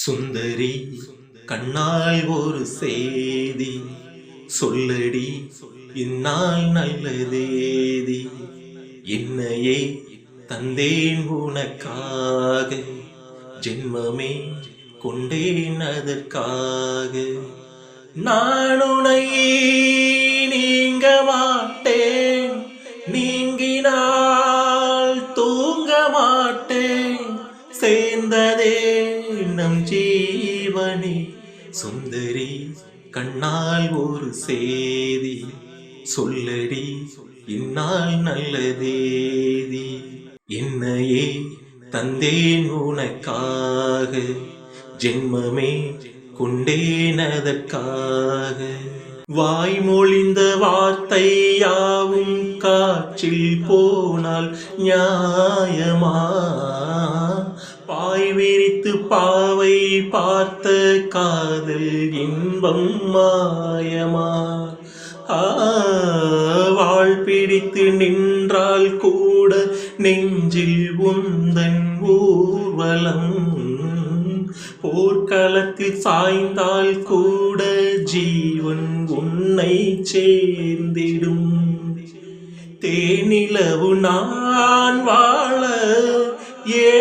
சுந்தரி கண்ணால் ஒரு செய்தி சொல்லடி இந்நாள் நல்லதேதி என்னையே தந்தேன் உனக்காக. ஜென்மமே கொண்டேன் அதற்காக. நான் உனை நீங்க மாட்டேன். நீங்கினால் தூங்க மாட்டேன். சேர்ந்ததே நம் ஜீவனே. சுந்தரி கண்ணால் ஒரு சேதி. சொல்லடி இந்நாள் நல்லதேதி என்னையே தந்தேன் உனக்காக. ஜென்மமே கொண்டேன் அதற்காக. வாய்மொழிந்த வார்த்தை யாவும் காற்றில் போனால் நியாயமா? பாவை பார்த்த காதல் இன்பம் மாயமா? வாழ் பிடித்து நின்றால் கூட நெஞ்சில் உந்தன் ஊர்வலம். போர்க்களத்தில் சாய்ந்தால் கூட ஜீவன் உன்னை சேர்ந்திடும். தேனிலவு நான் வாழ ஏ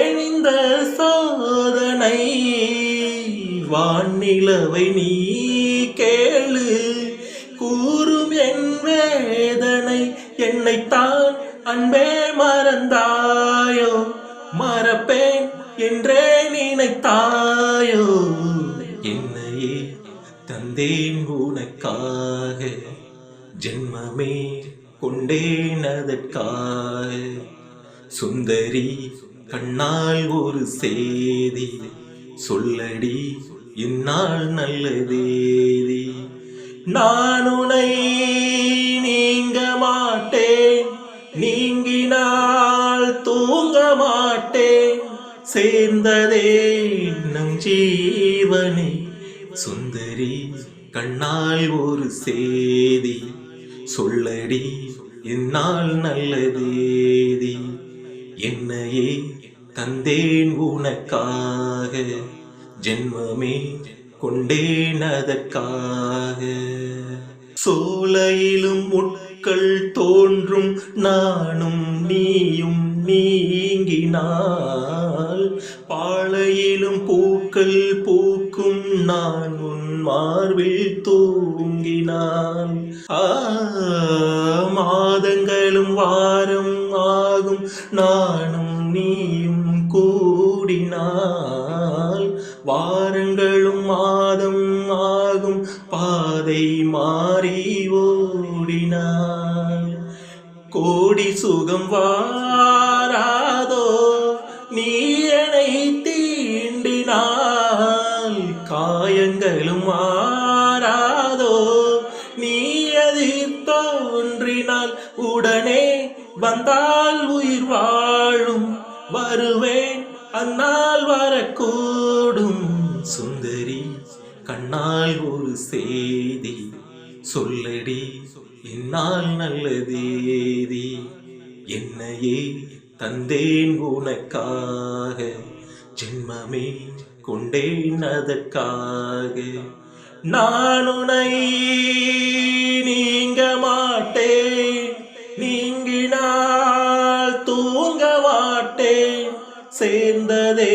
வானிலவை நீ கேளு. கூறும் என் வேதனை என்னைத்தான் அன்பே மறந்தாயோ. மறப்பேன் என்றே நினைத்தாயோ. என்னையே தந்தேன் உனக்காக. ஜென்மமே கொண்டேன் அதற்காக. சுந்தரி கண்ணால் ஒரு சேதி. சொல்லடி இந்நாள் நல்லதேதி நான் உனை நீங்க மாட்டேன். நீங்கினால் தூங்க மாட்டேன். சேர்ந்ததே நம் ஜீவனே. சுந்தரி கண்ணால் ஒரு சேதி. சொல்லடி என்னால் நல்லதேதி என்னையே தந்தேன் உனக்காக. ஜென்மமே கொண்டேன் அதற்காக சோலையிலும் முட்கள் தோன்றும் நானும் நீயும் நீங்கினால். பாளையிலும் பூக்கள் பூக்கும் நான் உன் மார்பில் தூங்கினான் மாதங்களும் வாரம் ஆகும் நானும் வாரங்களும் மாதம் ஆகும். பாதை மாறி ஓடினார் கோடி சுகம் வாராதோ நீ என்னை தீண்டினால். காயங்களும் மாறாதோ நீ எதிர் தோன்றினால். உடனே வந்தால் உயிர் வாழும். வருவேன் அந்நாள் வரக்கூடும் சுந்தரி கண்ணால் ஒரு செய்தி சொல்லடி என்னால் நல்லதேதி என்னையே தந்தேன் உனக்காக. ஜென்மமே கொண்டேன் அதற்காக. நான் உனை சேர்ந்ததே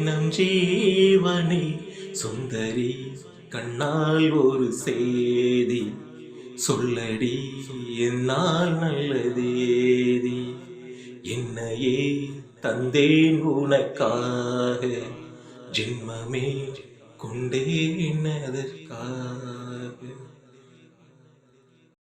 நம் ஜீவனே. சுந்தரி கண்ணால் ஒரு சேதி. சொல்லடி என்னால் நல்லதேதி என்னையே தந்தேன் உனக்காக. ஜென்மமே கொண்டேன் அதற்காக.